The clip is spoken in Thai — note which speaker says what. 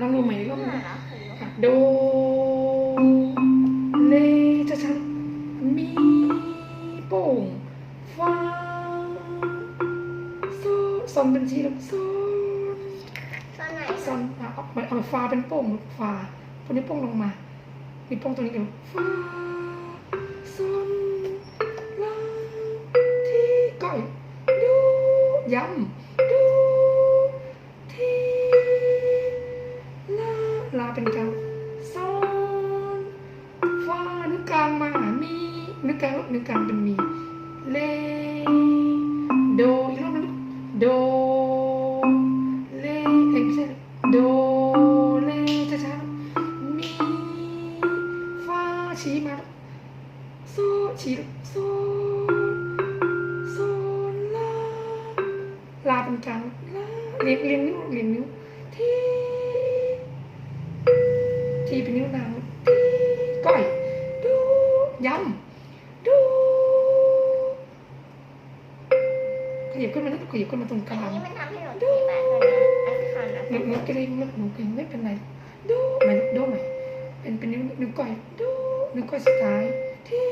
Speaker 1: ลองดูใหม่อีกรอบหนึง
Speaker 2: เหร
Speaker 1: นะ
Speaker 2: อคือ
Speaker 1: อะโดเลจะชัดมีโป่งฟ้าโซซอนเป็นชีแล้วโซ
Speaker 2: ตอนไหน
Speaker 1: ซอนอะเอาเอาเอาเป็นโป่งลูกฟาตัวนี้โป่งลงมามีโป่งตัวนี้เดี๋ยวฟ้าซอนลาที่ก้อยดูย้ำ นิ้วกลางลูกกลางเป็นมีเลโดอีกรอบนึงโดเลเอ้ยไม่ใช่โดเลช้าๆมีฟาชี้มาลูกโซชี้ลูกโซโซลาลาเป็นกลางลาเรียงเรียงนิ้วเรียงนิ้วทีทีเป็นนิ้วนางทีก้อยดูย้ำดูข ยับขึ้นมานิดขยับขึ้นมาตรงก
Speaker 2: อัน
Speaker 1: ลาง
Speaker 2: นี้มันทำให้หนูเจ็บแบบเลยนะอันคันอะ
Speaker 1: หนูหนูเกรงหนูหนูเกรงไม่เป็นไรดูไหมดูไหมเป็นเป็นนิ้วนิ้วก้อยดูนิ้วก้อยสุดท้ายที่